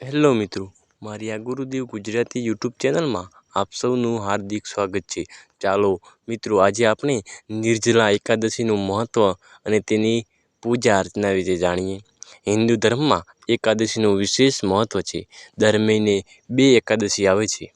Hello મિત્રો, મારી આ ગુરુદેવ ગુજરાતી યુટ્યુબ ચેનલમાં આપ સૌનું હાર્દિક સ્વાગત છે. ચાલો મિત્રો, આજે આપણે નિર્જલા એકાદશીનું મહત્ત્વ અને તેની પૂજા અર્ચના વિશે જાણીએ. હિન્દુ ધર્મમાં એકાદશીનું વિશેષ મહત્ત્વ છે. દર મહિને બે એકાદશી આવે છે.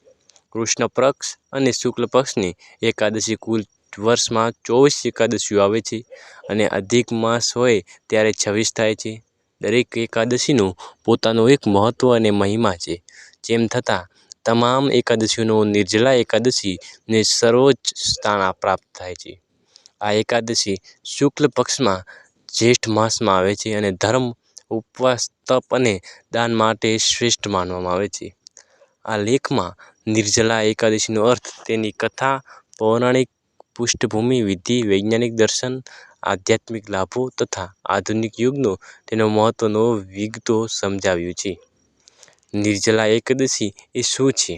કૃષ્ણ પક્ષ અને શુક્લ પક્ષની એકાદશી કુલ વર્ષમાં ચોવીસ એકાદશીઓ આવે છે અને અધિક માસ હોય ત્યારે છવ્વીસ થાય છે. દરેક એકાદશીનું પોતાનું એક મહત્ત્વ અને મહિમા છે. જેમ થતાં તમામ એકાદશીઓનો નિર્જલા એકાદશીને સર્વોચ્ચ સ્થાન પ્રાપ્ત થાય છે. આ એકાદશી શુક્લ પક્ષમાં, જ્યેષ્ઠ માસમાં આવે છે અને ધર્મ, ઉપવાસ, તપ અને દાન માટે શ્રેષ્ઠ માનવામાં આવે છે. આ લેખમાં નિર્જલા એકાદશીનો અર્થ તેની કથા, પૌરાણિક પૃષ્ઠભૂમિ, વિધિ, વૈજ્ઞાનિક દર્શન આધ્યાત્મિક લાભો તથા આધુનિક યુગનો તેનો મહત્ત્વનો વિગતો સમજાવ્યું છે. નિર્જલા એકાદશી એ શું છે?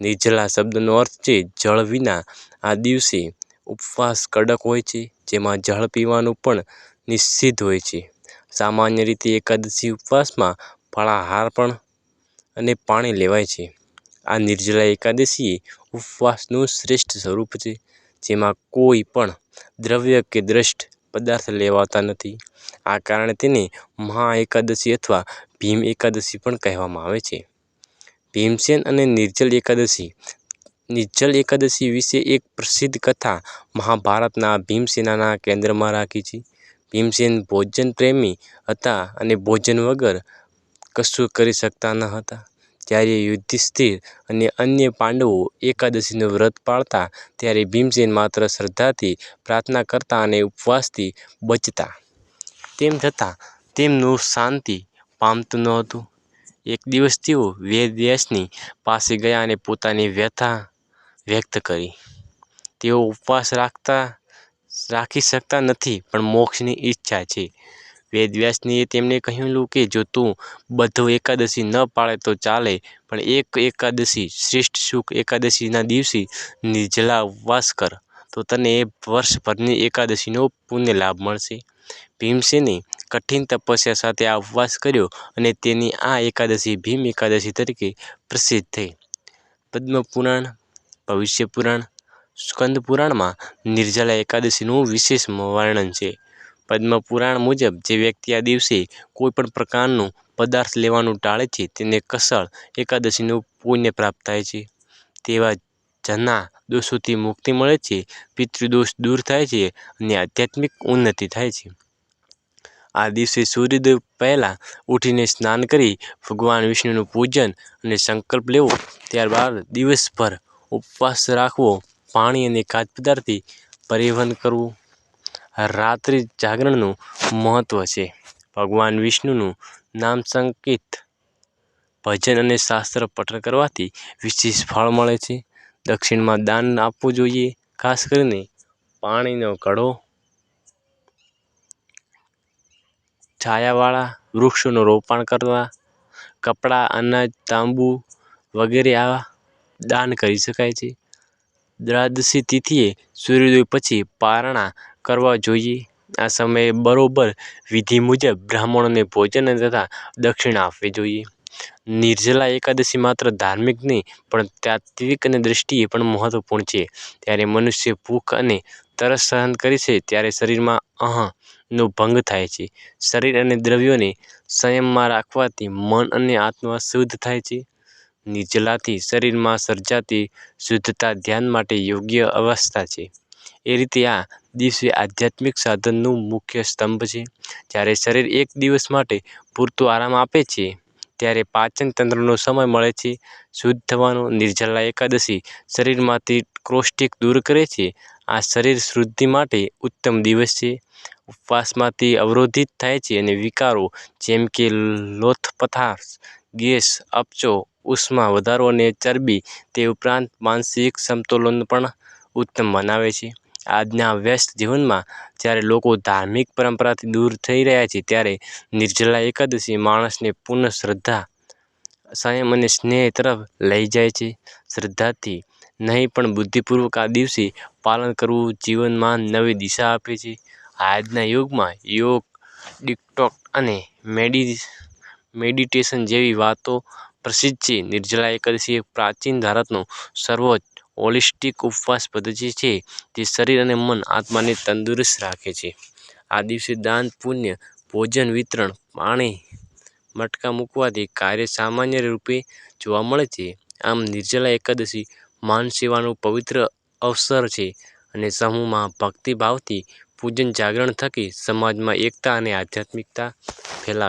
નિર્જલા શબ્દનો અર્થ છે જળ વિના આ દિવસે ઉપવાસ કડક હોય છે, જેમાં જળ પીવાનું પણ નિષિદ્ધ હોય છે. સામાન્ય રીતે એકાદશી ઉપવાસમાં ફળાહાર પણ અને પાણી લેવાય છે. આ નિર્જલા એકાદશી ઉપવાસનું શ્રેષ્ઠ સ્વરૂપ છે, જેમાં કોઈ પણ દ્રવ્ય કે દ્રષ્ટ પદાર્થ લેવાતા નથી. આ કારણે તેને મહા એકાદશી અથવા ભીમ એકાદશી પણ કહેવામાં આવે છે. ભીમસેન અને નિર્જલ એકાદશી. નિર્જલ એકાદશી વિશે એક પ્રસિદ્ધ કથા મહાભારતના ભીમસેનાના કેન્દ્રમાં રાખી છે. ભીમસેન ભોજન પ્રેમી હતા અને ભોજન વગર કશું કરી શકતા ન હતા. જ્યારે યુધિષ્ઠિર અને અન્ય પાંડવો એકાદશીનું વ્રત પાળતા, ત્યારે ભીમસેન માત્ર શ્રદ્ધાથી પ્રાર્થના કરતા અને ઉપવાસથી બચતા. તેમ છતાં, તેમનું શાંતિ પામતું ન હતું. એક દિવસ તેઓ વેદવ્યાસની પાસે ગયા અને પોતાની વ્યથા વ્યક્ત કરી. તેઓ ઉપવાસ રાખતા, રાખી શકતા નથી, પણ મોક્ષની ઈચ્છા છે. વેદવ્યાસજીએ તેમને કહેલું કે જો તું બધો એકાદશી ન પાળે તો ચાલે, પણ એક એકાદશી શ્રેષ્ઠ સુખ એકાદશીના દિવસે નિર્જલા ઉપવાસ કર, તો તને એ વર્ષભરની એકાદશીનો પુણ્ય લાભ મળશે. ભીમસેને કઠિન તપસ્યા સાથે આ ઉપવાસ કર્યો અને તેની આ એકાદશી ભીમ એકાદશી તરીકે પ્રસિદ્ધ થઈ. પદ્મપુરાણ ભવિષ્ય પુરાણ, સ્કંદ પુરાણમાં નિર્જલા એકાદશીનું વિશેષ વર્ણન છે. પદ્મપુરાણ મુજબ જે વ્યક્તિ આ દિવસે કોઈપણ પ્રકારનું પદાર્થ લેવાનું ટાળે છે, તેને કસળ એકાદશીનું પુણ્ય પ્રાપ્ત થાય છે. તેવા જના દોષોથી મુક્તિ મળે છે, પિતૃદોષ દૂર થાય છે અને આધ્યાત્મિક ઉન્નતિ થાય છે. આ દિવસે સૂર્યોદય પહેલાં ઉઠીને સ્નાન કરી ભગવાન વિષ્ણુનું પૂજન અને સંકલ્પ લેવો. ત્યારબાદ દિવસભર ઉપવાસ રાખવો, પાણી અને ખાદ્ય પદાર્થથી પરિવહન કરવું. રાત્રિ જાગરણનું મહત્ત્વ છે. ભગવાન વિષ્ણુનું નામ સંકિત. ભજન અને શાસ્ત્ર પઠન કરવાથી વિશેષ ફળ મળે છે. દક્ષિણમાં દાન આપવું જોઈએ, ખાસ કરીને પાણીનો ઘડો. છાયાવાળા વૃક્ષોનું રોપણ કરવા, કપડાં, અનાજ, તાંબુ વગેરે આવા દાન કરી શકાય છે. દ્વાદશી તિથિએ સૂર્યોદય પછી પારણા કરવા જોઈએ. આ સમયે બરોબર વિધિ મુજબ બ્રાહ્મણોને ભોજન તથા દક્ષિણા આપવી જોઈએ. નિર્જલા એકાદશી માત્ર ધાર્મિક નહીં, પણ તાત્વિક અને દૃષ્ટિએ પણ મહત્વપૂર્ણ છે. ત્યારે મનુષ્ય ભૂખ અને તરસ સહન કરે છે, ત્યારે શરીરમાં અહનો ભંગ થાય છે. શરીર અને દ્રવ્યોને સંયમમાં રાખવાથી મન અને આત્મા શુદ્ધ થાય છે. નિર્જલાથી શરીરમાં સર્જાતી શુદ્ધતા ધ્યાન માટે યોગ્ય અવસ્થા છે. એ રીતે આ દિવસે આધ્યાત્મિક સાધનનું મુખ્ય સ્તંભ છે. જ્યારે શરીર એક દિવસ માટે પૂરતો આરામ આપે છે, ત્યારે પાચન તંત્રનો સમય મળે છે. શુદ્ધ થવાનો નિર્જલા એકાદશી શરીરમાંથી ક્રોષ્ટિક દૂર કરે છે. આ શરીર શુદ્ધિ માટે ઉત્તમ દિવસ છે. ઉપવાસમાંથી અવરોધિત થાય છે અને વિકારો જેમ કે લોથપથાર, ગેસ, અપચો ઉષ્મા વધારો અને ચરબી તે ઉપરાંત માનસિક સમતોલન પણ ઉત્તમ બનાવે છે. આજના વ્યસ્ત જીવનમાં જ્યારે લોકો ધાર્મિક પરંપરાથી દૂર થઈ રહ્યા છે ત્યારે નિર્જલા એકાદશી માણસને પૂર્ણ શ્રદ્ધા, સંયમ અને સ્નેહ તરફ લઈ જાય છે. શ્રદ્ધાથી નહીં પણ બુદ્ધિપૂર્વક આ દિવસે પાલન કરવું જીવનમાં નવી દિશા આપે છે. આજના યુગમાં યોગ ટિકટોક અને મેડિ મેડિટેશન જેવી વાતો પ્રસિદ્ધ છે. નિર્જલા એકાદશી એ પ્રાચીન ભારતનો સર્વોચ્ચ હોલિસ્ટિક ઉપવાસ પદ્ધતિ છે જે શરીર અને મન આત્માને તંદુરસ્ત રાખે છે. આ દિવસે દાન, પુણ્ય, ભોજન, વિતરણ, પાણી, મટકા મૂકવાથી કાર્ય સામાન્ય રૂપે જોવા મળે છે. આમ નિર્જલા એકાદશી માનવસેવાનું પવિત્ર અવસર છે અને સમૂહમાં ભક્તિભાવથી પૂજન જાગરણ થકી સમાજમાં એકતા અને આધ્યાત્મિકતા ફેલાવે